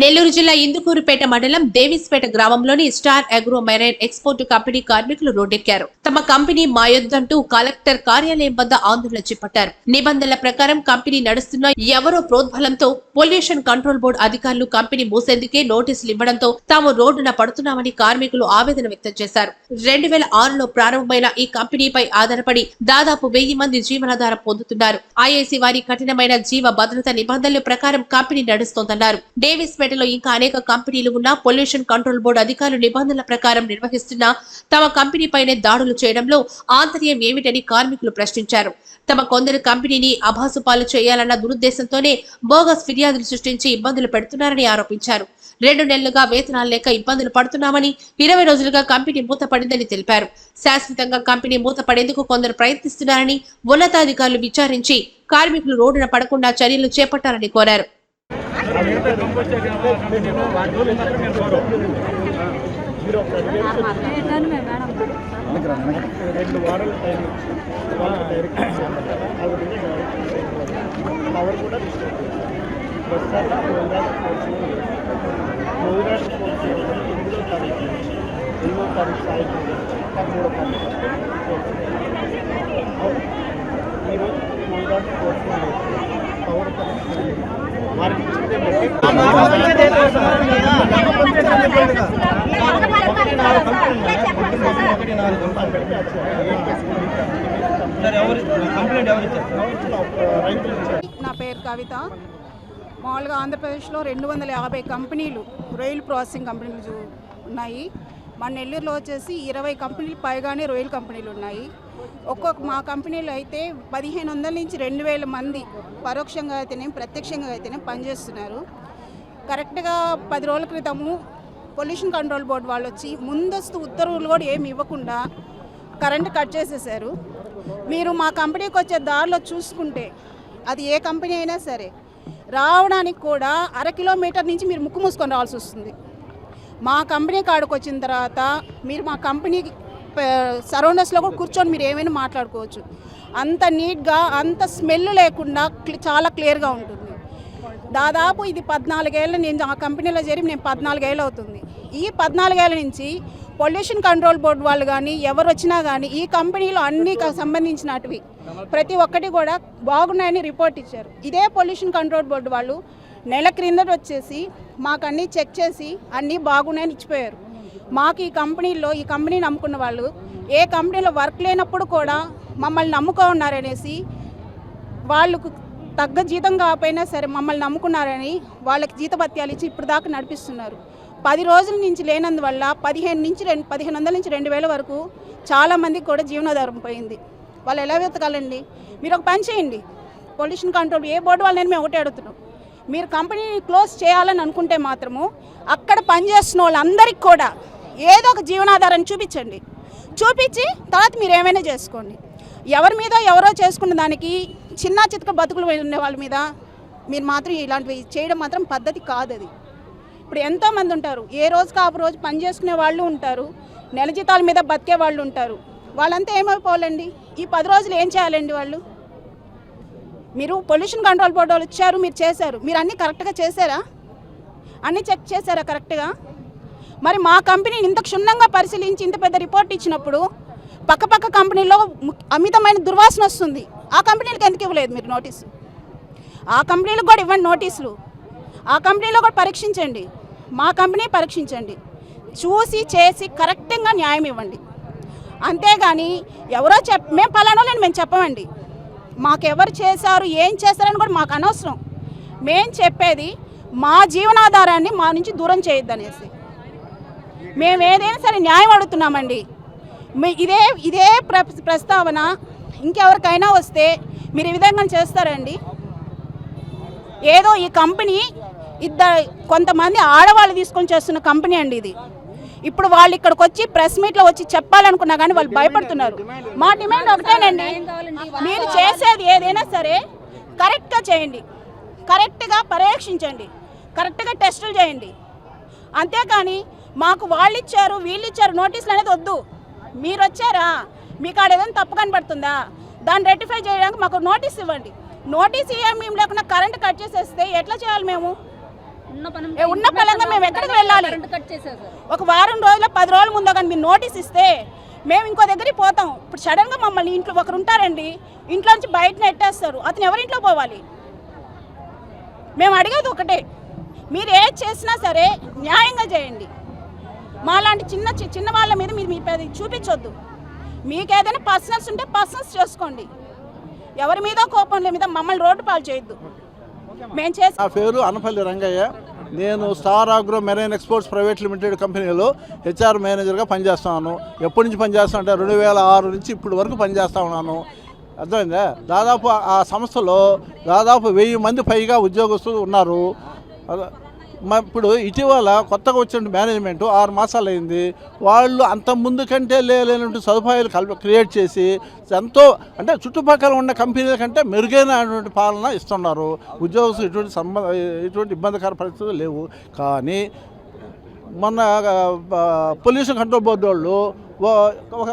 నెల్లూరు జిల్లా ఇందుకూరుపేట మండలం దేవిస్పేట గ్రామంలోని star agro marine export company కార్మికులు రోడ్డెక్కారు. తమ కంపెనీ మాయొద్దంటూ కలెక్టర్ కార్యాలయం వద్ద ఆందోళన చేపట్టారు. నిబంధనల ప్రకారం కంపెనీ నడుస్తున్న ఎవరో ప్రోద్బలంతో పొల్యూషన్ కంట్రోల్ బోర్డు అధికారులు కంపెనీ మూసేందుకే నోటీసులు ఇవ్వడంతో తాము రోడ్డున పడుతున్నామని కార్మికులు ఆవేదన వ్యక్తం చేశారు. రెండు వేల ఆరులో ప్రారంభమైన ఈ కంపెనీపై ఆధారపడి దాదాపు వెయ్యి మంది జీవనాధారం పొందుతున్నారు. ఐఐసి వారి కఠినమైన జీవ భద్రత నిబంధనల ప్రకారం కంపెనీ నడుస్తోందన్నారు. డేవిస్ పేటలో ఇంకా అనేక కంపెనీలు ఉన్నా పొల్యూషన్ కంట్రోల్ బోర్డు అధికారులు నిబంధనల ప్రకారం నిర్వహిస్తున్న తమ కంపెనీపైనే దాడులు చేయడంలో ఆంతర్యం ఏమిటని కార్మికులు ప్రశ్నించారు. తమ కొందరు కంపెనీని అభాసుపాలు చేయాలన్న దురుద్దేశంతోనే బోగస్ ఫిర్యాదులు సృష్టించి ఇబ్బందులు పెడుతున్నారని ఆరోపించారు. రెండు నెలలుగా వేతనాలు లేక ఇబ్బందులు పడుతున్నామని ఇరవై రోజులుగా కంపెనీ మూతపడిందని తెలిపారు. శాశ్వతంగా కంపెనీ మూతపడేందుకు కొందరు ప్రయత్నిస్తున్నారని ఉన్నతాధికారులు విచారించి కార్మికులు రోడ్డున పడకుండా చర్యలు చేపట్టాలని కోరారు. రెండు వారాలు టైం వాళ్ళకి పవర్ కూడా ఎనిమిదో తారీఖు సాయంత్రం పదమూడో తారీఖు ఈరోజు పవర్ కనెక్షన్ నా పేరు కవిత. మామూలుగా ఆంధ్రప్రదేశ్లో రెండు వందల యాభై కంపెనీలు రొయ్యలు ప్రాసెసింగ్ కంపెనీలు ఉన్నాయి. మన నెల్లూరులో వచ్చేసి ఇరవై కంపెనీలు పైగానే రొయ్యల కంపెనీలు ఉన్నాయి. ఒక్కొక్క మా కంపెనీలో అయితే పదిహేను వందల నుంచి రెండు వేల మంది పరోక్షంగా అయితేనే ప్రత్యక్షంగా అయితేనే పనిచేస్తున్నారు. కరెక్ట్గా పది రోజుల క్రితము పొల్యూషన్ కంట్రోల్ బోర్డు వాళ్ళు వచ్చి ముందస్తు ఉత్తర్వులు కూడా ఏమి ఇవ్వకుండా కరెంట్ కట్ చేసేసారు. మీరు మా కంపెనీకి వచ్చే దారిలో చూసుకుంటే అది ఏ కంపెనీ అయినా సరే రావడానికి కూడా అర కిలోమీటర్ నుంచి మీరు ముక్కు మూసుకొని రావాల్సి వస్తుంది. మా కంపెనీ కాడికి వచ్చిన తర్వాత మీరు మా కంపెనీకి సరౌండర్స్లో కూడా కూర్చొని మీరు ఏమైనా మాట్లాడుకోవచ్చు. అంత నీట్గా అంత స్మెల్ లేకుండా చాలా క్లియర్గా ఉంటుంది. దాదాపు ఇది పద్నాలుగేళ్ళ నేను ఆ కంపెనీలో చేరి నేను పద్నాలుగేళ్ళు అవుతుంది. ఈ పద్నాలుగేళ్ళ నుంచి పొల్యూషన్ కంట్రోల్ బోర్డు వాళ్ళు కానీ ఎవరు వచ్చినా కానీ ఈ కంపెనీలో అన్ని క- సంబంధించినటివి ప్రతి ఒక్కటి కూడా బాగున్నాయని రిపోర్ట్ ఇచ్చారు. ఇదే పొల్యూషన్ కంట్రోల్ బోర్డు వాళ్ళు నెల క్రిందట వచ్చేసి మాకు అన్నీ చెక్ చేసి అన్నీ బాగున్నాయని ఇచ్చిపోయారు. మాకు ఈ కంపెనీలో ఈ కంపెనీ నమ్ముకున్న వాళ్ళు ఏ కంపెనీలో వర్క్ లేనప్పుడు కూడా మమ్మల్ని నమ్ముకో ఉన్నారనేసి వాళ్ళకు తగ్గ జీతం కాకపోయినా సరే మమ్మల్ని నమ్ముకున్నారని వాళ్ళకి జీతభత్యాలు ఇచ్చి ఇప్పుడు దాకా నడిపిస్తున్నారు. పది రోజుల నుంచి లేనందువల్ల పదిహేను నుంచి రెండు పదిహేను వందల నుంచి రెండు వేల వరకు చాలామందికి కూడా జీవనాధారం పోయింది. వాళ్ళు ఎలా వెతకాలండి? మీరు ఒక పని చేయండి. పొల్యూషన్ కంట్రోల్ ఏ బోర్డు వాళ్ళని మేము ఒకటే అడుగుతున్నాం. మీరు కంపెనీని క్లోజ్ చేయాలని అనుకుంటే మాత్రము అక్కడ పనిచేస్తున్న వాళ్ళందరికీ కూడా ఏదో ఒక జీవనాధారాన్ని చూపించండి. చూపించి తర్వాత మీరు ఏమైనా చేసుకోండి. ఎవరి మీద ఎవరో చేసుకున్న దానికి చిన్న చితక బతుకులు ఉండే వాళ్ళ మీద మీరు మాత్రం ఇలాంటివి చేయడం మాత్రం పద్ధతి కాదు అది. ఇప్పుడు ఎంతోమంది ఉంటారు. ఏ రోజుకి ఆ రోజు పని చేసుకునే వాళ్ళు ఉంటారు. నెల జీతాల మీద బతికే వాళ్ళు ఉంటారు. వాళ్ళంతా ఏమైపోవాలండి? ఈ పది రోజులు ఏం చేయాలండి వాళ్ళు? మీరు పొల్యూషన్ కంట్రోల్ బోర్డు వాళ్ళు ఇచ్చారు మీరు చేశారు. మీరు అన్నీ కరెక్ట్గా చేశారా? అన్నీ చెక్ చేశారా కరెక్ట్గా మరి మా కంపెనీని ఇంత క్షుణ్ణంగా పరిశీలించి ఇంత పెద్ద రిపోర్ట్ ఇచ్చినప్పుడు పక్కపక్క కంపెనీలో అమితమైన దుర్వాసన వస్తుంది. ఆ కంపెనీలకు ఎందుకు ఇవ్వలేదు మీరు నోటీసు ఆ కంపెనీలకు కూడా ఇవ్వండి నోటీసులు ఆ కంపెనీలో కూడా పరీక్షించండి. మా కంపెనీ పరీక్షించండి. చూసి చేసి కరెక్ట్గా న్యాయం ఇవ్వండి. అంతేగాని ఎవరో చెప్ మేము పలానో నేను మేము చెప్పమండి. మాకెవరు చేశారు ఏం చేశారని కూడా మాకు అనవసరం. మేం చెప్పేది మా జీవనాధారాన్ని మా నుంచి దూరం చేయొద్దు అనేసి మేము ఏదైనా సరే న్యాయం అడుగుతున్నామండి. ఇదే ఇదే ప్ర ప్రస్తావన ఇంకెవరికైనా వస్తే మీరు ఈ విధంగా చేస్తారండి. ఏదో ఈ కంపెనీ ఇద్దరు కొంతమంది ఆడవాళ్ళు తీసుకొని చేస్తున్న కంపెనీ అండి ఇది. ఇప్పుడు వాళ్ళు ఇక్కడికి వచ్చి ప్రెస్ మీట్లో వచ్చి చెప్పాలనుకున్నా కానీ వాళ్ళు భయపడుతున్నారు. మా డిమాండ్ ఒకటేనండి. మీరు చేసేది ఏదైనా సరే కరెక్ట్గా చేయండి. కరెక్ట్గా పర్యవేక్షించండి కరెక్ట్గా టెస్టులు చేయండి. అంతేకాని మాకు వాళ్ళు ఇచ్చారు వీళ్ళు ఇచ్చారు నోటీసులు అనేది వద్దు. మీరు వచ్చారా మీకు ఆడ ఏదైనా తప్పు కనబడుతుందా? దాన్ని రెక్టిఫై చేయడానికి మాకు నోటీస్ ఇవ్వండి. నోటీస్ ఏం మేము లేకుండా కరెంట్ కట్ చేసేస్తే ఎట్లా చేయాలి మేము? ఉన్న పలంగా మేము ఎక్కడికి వెళ్ళాలి? ఒక వారం రోజుల పది రోజుల ముందు కానీ మీరు నోటీస్ ఇస్తే మేము ఇంకో దగ్గరికి పోతాం. ఇప్పుడు సడన్గా మమ్మల్ని ఇంట్లో ఒకరు ఉంటారండి. ఇంట్లో నుంచి బయట నెట్టేస్తారు అతను ఎవరింట్లో పోవాలి? మేము అడిగేది ఒకటే. మీరు ఏది చేసినా సరే న్యాయంగా చేయండి. మాలాంటి చిన్న చిన్న వాళ్ళ మీద మీరు మీ చూపించొద్దు. మీకు ఏదైనా పర్సనల్స్ ఉంటే పర్సనల్స్ చేసుకోండి. ఎవరి మీద కోపం మీద మమ్మల్ని రోడ్డు పాలు చేయొద్దు. మేము చేసి పేరు అనపల్లి రంగయ్య. నేను star agro marine exports private limited కంపెనీలో హెచ్ఆర్ మేనేజర్గా పనిచేస్తున్నాను. ఎప్పటి నుంచి పనిచేస్తాను అంటే రెండు వేల ఆరు నుంచి ఇప్పటి వరకు పనిచేస్తా ఉన్నాను. అర్థమైందా? దాదాపు ఆ సంస్థలో దాదాపు వెయ్యి మంది పైగా ఉద్యోగస్తులు ఉన్నారు. ఇప్పుడు ఇటీవల కొత్తగా వచ్చిన మేనేజ్మెంట్ ఆరు మాసాలు అయింది వాళ్ళు అంత ముందు కంటే లేనటువంటి సదుపాయాలు కల్ క్రియేట్ చేసి ఎంతో అంటే చుట్టుపక్కల ఉన్న కంపెనీల కంటే మెరుగైనటువంటి పాలన ఇస్తున్నారు. ఉద్యోగస్తులు ఎటువంటి సంబంధ ఎటువంటి ఇబ్బందికర పరిస్థితులు లేవు. కానీ మొన్న పొల్యూషన్ కంట్రోల్ బోర్డు వాళ్ళు ఒక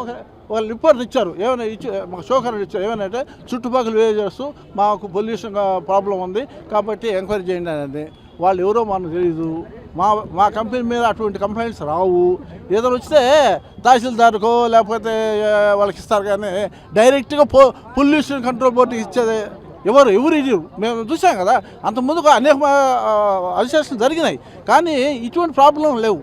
ఒక ఒక రిపోర్ట్ ఇచ్చారు. ఏమైనా ఇచ్చి మాకు షోకర్ ఇచ్చారు. ఏమైనా చుట్టుపక్కల విలేజెస్ మాకు పొల్యూషన్ ప్రాబ్లం ఉంది. కాబట్టి ఎంక్వైరీ చేయండి అనేది. వాళ్ళు ఎవరో మనకు తెలియదు మా మా కంపెనీ మీద అటువంటి కంప్లైంట్స్ రావు. ఏదైనా వస్తే తహసీల్దార్కో లేకపోతే వాళ్ళకి ఇస్తారు కానీ డైరెక్ట్గా పో పొల్యూషన్ కంట్రోల్ బోర్డుకి ఇచ్చేది ఎవరు ఎవరు ఇది? మేము చూసాం కదా అంతకుముందు అనేక అధిశాసనలు జరిగినాయి. కానీ ఇటువంటి ప్రాబ్లం లేవు.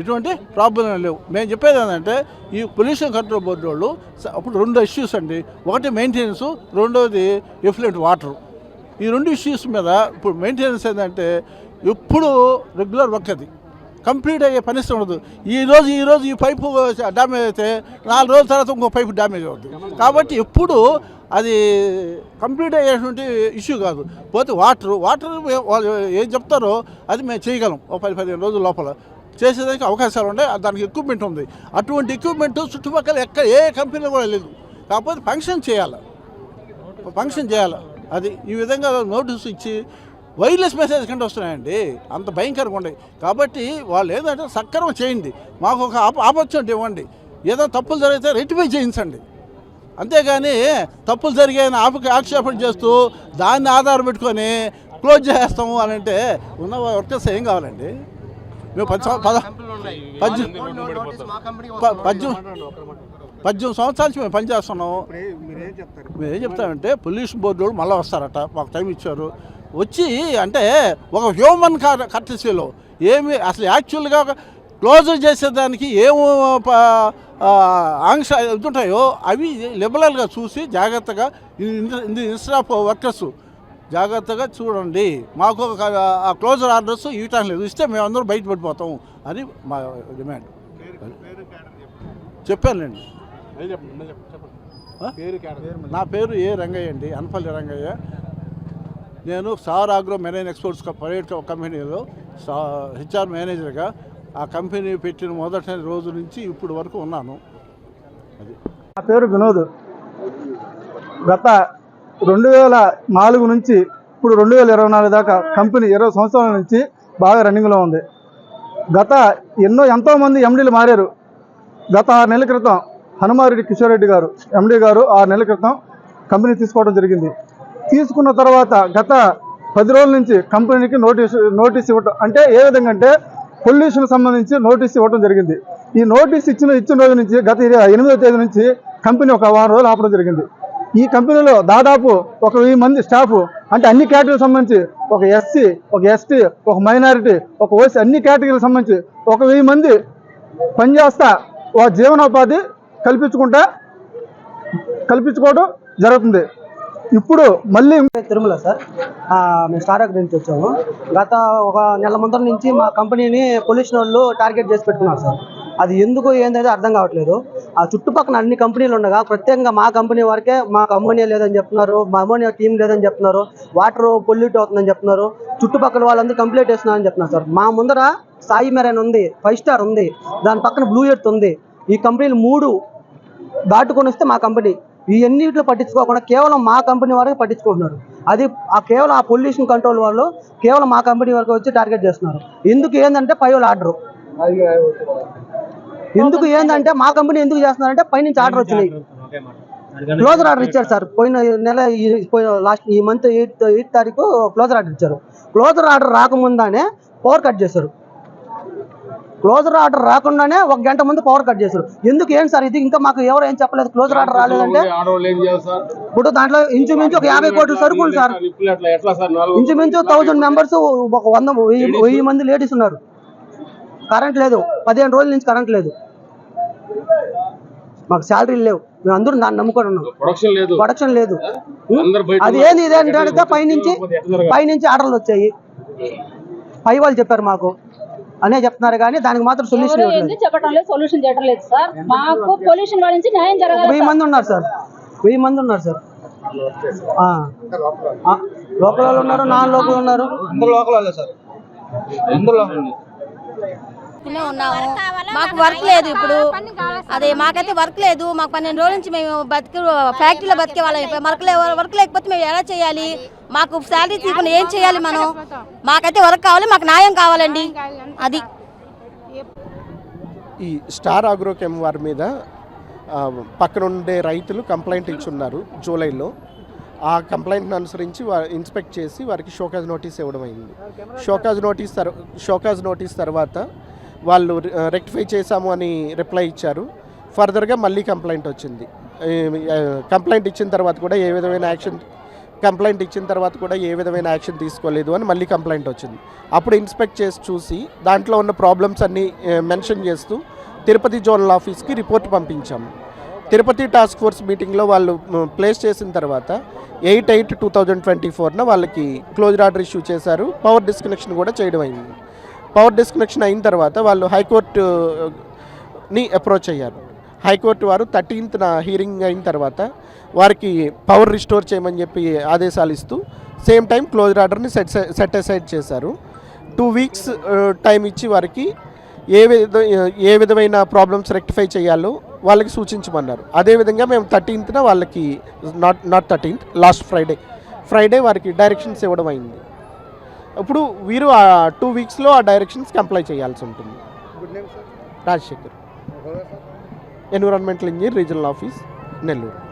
ఇటువంటి ప్రాబ్లం లేవు. మేము చెప్పేది ఏంటంటే ఈ పొల్యూషన్ కంట్రోల్ బోర్డు వాళ్ళు అప్పుడు రెండు ఇష్యూస్ అండి. ఒకటి మెయింటెనెన్స్ రెండోది ఎఫ్లెంట్ వాటర్ ఈ రెండు ఇష్యూస్ మీద ఇప్పుడు మెయింటెనెన్స్ ఏంటంటే ఎప్పుడు రెగ్యులర్ వర్క్ అది. కంప్లీట్ అయ్యే పరిస్థితి ఉండదు. ఈ రోజు ఈ రోజు ఈ పైపు డ్యామేజ్ అయితే నాలుగు రోజుల తర్వాత ఇంకో పైపు డ్యామేజ్ అవుతుంది కాబట్టి ఎప్పుడు అది కంప్లీట్ అయ్యేటువంటి ఇష్యూ కాదు. పోతే వాటర్ వాటర్ వాళ్ళు ఏం చెప్తారో అది మేము చేయగలం. ఒక పది పదిహేను రోజుల లోపల చేసేదానికి అవకాశాలు ఉన్నాయి దానికి ఎక్విప్మెంట్ ఉంది. అటువంటి ఎక్విప్మెంట్ చుట్టుపక్కల ఎక్కడ ఏ కంపెనీలో కూడా లేదు. కాకపోతే ఫంక్షన్ చేయాలి. ఫంక్షన్ చేయాలి. అది ఈ విధంగా నోటీస్ ఇచ్చి వైర్లెస్ మెసేజ్ కంటే వస్తున్నాయండి. అంత భయంకరంగా ఉన్నాయి. కాబట్టి వాళ్ళు ఏంటంటే సక్రమం చేయండి. మాకు ఒక ఆప ఆపర్చునిటీ ఇవ్వండి. ఏదో తప్పులు జరిగితే రెక్టిఫై చేయించండి. అంతేగాని తప్పులు జరిగాయని ఆప ఆక్షేపణ చేస్తూ దాన్ని ఆధారం పెట్టుకొని క్లోజ్ చేస్తాము అని అంటే ఉన్న వర్కర్స్ ఏం కావాలండి? మేము పది పద పద్దెనిమిది పద్దెనిమిది సంవత్సరాల నుంచి మేము పనిచేస్తున్నాం మేము ఏం చెప్తామంటే పొల్యూషన్ బోర్డు వాళ్ళు మళ్ళీ వస్తారట మాకు టైం ఇచ్చారు వచ్చి అంటే ఒక హ్యూమన్ కర్టసీలో ఏమి అసలు యాక్చువల్గా క్లోజ్ చేసేదానికి ఏం ఆంక్ష ఇది ఉంటాయో అవి లిబరల్గా చూసి జాగ్రత్తగా ఇన్స్టెడ్ ఆఫ్ వర్కర్స్ జాగ్రత్తగా చూడండి మాకు ఒక ఆ క్లోజర్ ఆర్డర్స్ ఇవ్వటం లేదు ఇస్తే మేము అందరూ బయటపడిపోతాం అని మా డిమాండ్ చెప్పానండి? నా పేరు ఏ రంగయ్య అండి? అనపల్లి రంగయ్య. నేను star agro marine exports private కంపెనీలో సా హెచ్ఆర్ మేనేజర్గా ఆ కంపెనీ పెట్టిన మొదటి రోజు నుంచి ఇప్పుడు వరకు ఉన్నాను. అది. నా పేరు వినోద్. గత రెండు వేల నాలుగు నుంచి ఇప్పుడు రెండు వేల ఇరవై నాలుగు దాకా కంపెనీ ఇరవై సంవత్సరాల నుంచి బాగా రన్నింగ్లో ఉంది. గత ఎన్నో ఎంతోమంది ఎండీలు మారారు. గత ఆరు నెలల క్రితం హనుమారెడ్డి కిషోర్ రెడ్డి గారు ఎండీ గారు ఆరు నెలల క్రితం కంపెనీ తీసుకోవడం జరిగింది. తీసుకున్న తర్వాత గత పది రోజుల నుంచి కంపెనీకి నోటీస్ నోటీస్ ఇవ్వటం అంటే ఏ విధంగా అంటే పొల్యూషన్ సంబంధించి నోటీస్ ఇవ్వడం జరిగింది. ఈ నోటీస్ ఇచ్చిన ఇచ్చిన రోజు నుంచి గత ఎనిమిదో తేదీ నుంచి కంపెనీ ఒక వారం రోజులు ఆపడం జరిగింది. ఈ కంపెనీలో దాదాపు ఒక వెయ్యి మంది స్టాఫ్ అంటే అన్ని కేటగిరీలకు సంబంధించి ఒక ఎస్సీ ఒక ఎస్టీ ఒక మైనారిటీ ఒక ఓసీ అన్ని కేటగిరీలకు సంబంధించి ఒక వెయ్యి మంది పనిచేస్తా ఒక జీవనోపాధి కల్పించుకుంటా కల్పించుకోవడం జరుగుతుంది. ఇప్పుడు మళ్ళీ తిరుమల సార్. మేము స్టార్ట్అప్ నుంచి వచ్చాము. గత ఒక నెల ముందర నుంచి మా కంపెనీని పొల్యూషన్ వాళ్ళు టార్గెట్ చేసి పెట్టుకున్నారు సార్. అది ఎందుకు ఏందనేది అర్థం కావట్లేదు. ఆ చుట్టుపక్కల అన్ని కంపెనీలు ఉండగా ప్రత్యేకంగా మా కంపెనీ వరకే మా కంపెనీ లేదని చెప్తున్నారు మా అమోనియా టీం లేదని చెప్తున్నారు వాటర్ పొల్యూట్ అవుతుందని చెప్తున్నారు చుట్టుపక్కల వాళ్ళందరూ కంప్లీట్ చేస్తున్నారని చెప్తున్నారు సార్. మా ముందర సాయి మెరైన్ ఉంది ఫైవ్ స్టార్ ఉంది దాని పక్కన బ్లూ ఎర్త్ ఉంది. ఈ కంపెనీలు మూడు దాటుకొని వస్తే మా కంపెనీ. ఇవన్నిటిలో పట్టించుకోకుండా కేవలం మా కంపెనీ వరకు పట్టించుకుంటున్నారు. అది ఆ కేవలం ఆ పొల్యూషన్ కంట్రోల్ వాళ్ళు కేవలం మా కంపెనీ వరకు వచ్చి టార్గెట్ చేస్తున్నారు. ఎందుకు ఏంటంటే పై వాళ్ళు ఆర్డర్. ఎందుకు ఏంటంటే మా కంపెనీ ఎందుకు చేస్తున్నారంటే పైనుంచి ఆర్డర్ వచ్చినాయి. క్లోజర్ ఆర్డర్ ఇచ్చారు సార్. పోయిన నెల ఈ- పోయిన లాస్ట్ ఈ మంత్ ఎయిత్ ఎయిత్ తారీఖు క్లోజర్ ఆర్డర్ ఇచ్చారు. క్లోజర్ ఆర్డర్ రాకముందానే పవర్ కట్ చేశారు. క్లోజర్ ఆర్డర్ రాకుండానే ఒక గంట ముందు పవర్ కట్ చేశారు. ఎందుకు ఏం సార్ ఇది? ఇంకా మాకు ఎవరు ఏం చెప్పలేదు? క్లోజర్ ఆర్డర్ రాలేదంటే? ఇప్పుడు దాంట్లో ఇంచుమించు ఒక యాభై కోట్ల సరుకులు సార్. ఇంచుమించు థౌజండ్ మెంబర్స్ ఒక వంద వెయ్యి వెయ్యి మంది లేడీస్ ఉన్నారు. కరెంట్ లేదు. పదిహేను రోజుల నుంచి కరెంట్ లేదు. మాకు శాలరీలు లేవు. మేము అందరూ దాన్ని నమ్ముకొని ఉన్నాం. ప్రొడక్షన్ లేదు. అది ఏంది? ఇది అంటే అడిగితే పైనుంచి పైనుంచి ఆర్డర్లు వచ్చాయి. పై వాళ్ళు చెప్పారు మాకు. అనే చెప్తున్నారు కానీ దానికి మాత్రం సొల్యూషన్ చెప్పడం లేదు. సొల్యూషన్ చేయడం లేదు సార్. మాకు పొల్యూషన్ వాళ్ళ నుంచి న్యాయం జరగాలి వెయ్యి మంది ఉన్నారు సార్. వెయ్యి మంది ఉన్నారు సార్. ఆ. ఆ, లోకల్ వాళ్ళు ఉన్నారు నాన్ లోకల్ ఉన్నారు. ఇక్కడనే ఉన్నాము. మాకు వర్క్ లేదు ఇప్పుడు. అదే మాకైతే వర్క్ లేదు. మాకు పన్నెండు రోజుల నుంచి మేము బతికి ఫ్యాక్టరీలో బతికే వాళ్ళం. వర్క్ వర్క్ లేకపోతే మేము ఎలా చేయాలి? మాకు శాలరీ తీసుకుని ఏం చేయాలి మనం? మాకైతే వర్క్ కావాలి మాకు న్యాయం కావాలండి. అది. ఈ స్టార్ అగ్రోకెమ్ వారి మీద ఆ, పక్కన ఉండే రైతులు కంప్లైంట్ ఇచ్చున్నారు జూలైలో. ఆ కంప్లైంట్ని అనుసరించి ఇన్స్పెక్ట్ చేసి వారికి షోకాజ్ నోటీస్ ఇవ్వడం అయింది. షోకాజ్ నోటీస్ తర్ షోకాజ్ నోటీస్ తర్వాత వాళ్ళు రెక్టిఫై చేశాము అని రిప్లై ఇచ్చారు. ఫర్దర్గా మళ్ళీ కంప్లైంట్ వచ్చింది. కంప్లైంట్ ఇచ్చిన తర్వాత కూడా ఏ విధమైన యాక్షన్ కంప్లైంట్ ఇచ్చిన తర్వాత కూడా ఏ విధమైన యాక్షన్ తీసుకోలేదు అని మళ్ళీ కంప్లైంట్ వచ్చింది. అప్పుడు ఇన్స్పెక్ట్ చేసి చూసి దాంట్లో ఉన్న ప్రాబ్లమ్స్ అన్నీ మెన్షన్ చేస్తూ తిరుపతి జోనల్ ఆఫీస్కి రిపోర్ట్ పంపించాము. తిరుపతి టాస్క్ ఫోర్స్ మీటింగ్లో వాళ్ళు ప్లేస్ చేసిన తర్వాత eight eight two thousand twenty ఫోర్న వాళ్ళకి క్లోజ్ ఆర్డర్ ఇష్యూ చేశారు. పవర్ డిస్కనెక్షన్ కూడా చేయడం అయింది. పవర్ డిస్కనెక్షన్ అయిన తర్వాత వాళ్ళు హైకోర్టుని అప్రోచ్ అయ్యారు. హైకోర్టు వారు థర్టీన్త్న హీరింగ్ అయిన తర్వాత వారికి పవర్ రిస్టోర్ చేయమని చెప్పి ఆదేశాలు ఇస్తూ సేమ్ టైం క్లోజ్ ఆర్డర్ని సెట్ సెట్ అసైడ్ చేశారు. టూ వీక్స్ టైం ఇచ్చి వారికి ఏ విధ ఏ విధమైన ప్రాబ్లమ్స్ రెక్టిఫై చేయాలో వాళ్ళకి సూచించమన్నారు. అదేవిధంగా మేము థర్టీన్త్న వాళ్ళకి not not thirteenth last Friday Friday వారికి డైరెక్షన్స్ ఇవ్వడం అయింది. ఇప్పుడు వీరు ఆ టూ వీక్స్లో ఆ డైరెక్షన్స్ కంప్లై చేయాల్సి ఉంటుంది. Rajasekhar. Environmental engineer regional office Nellore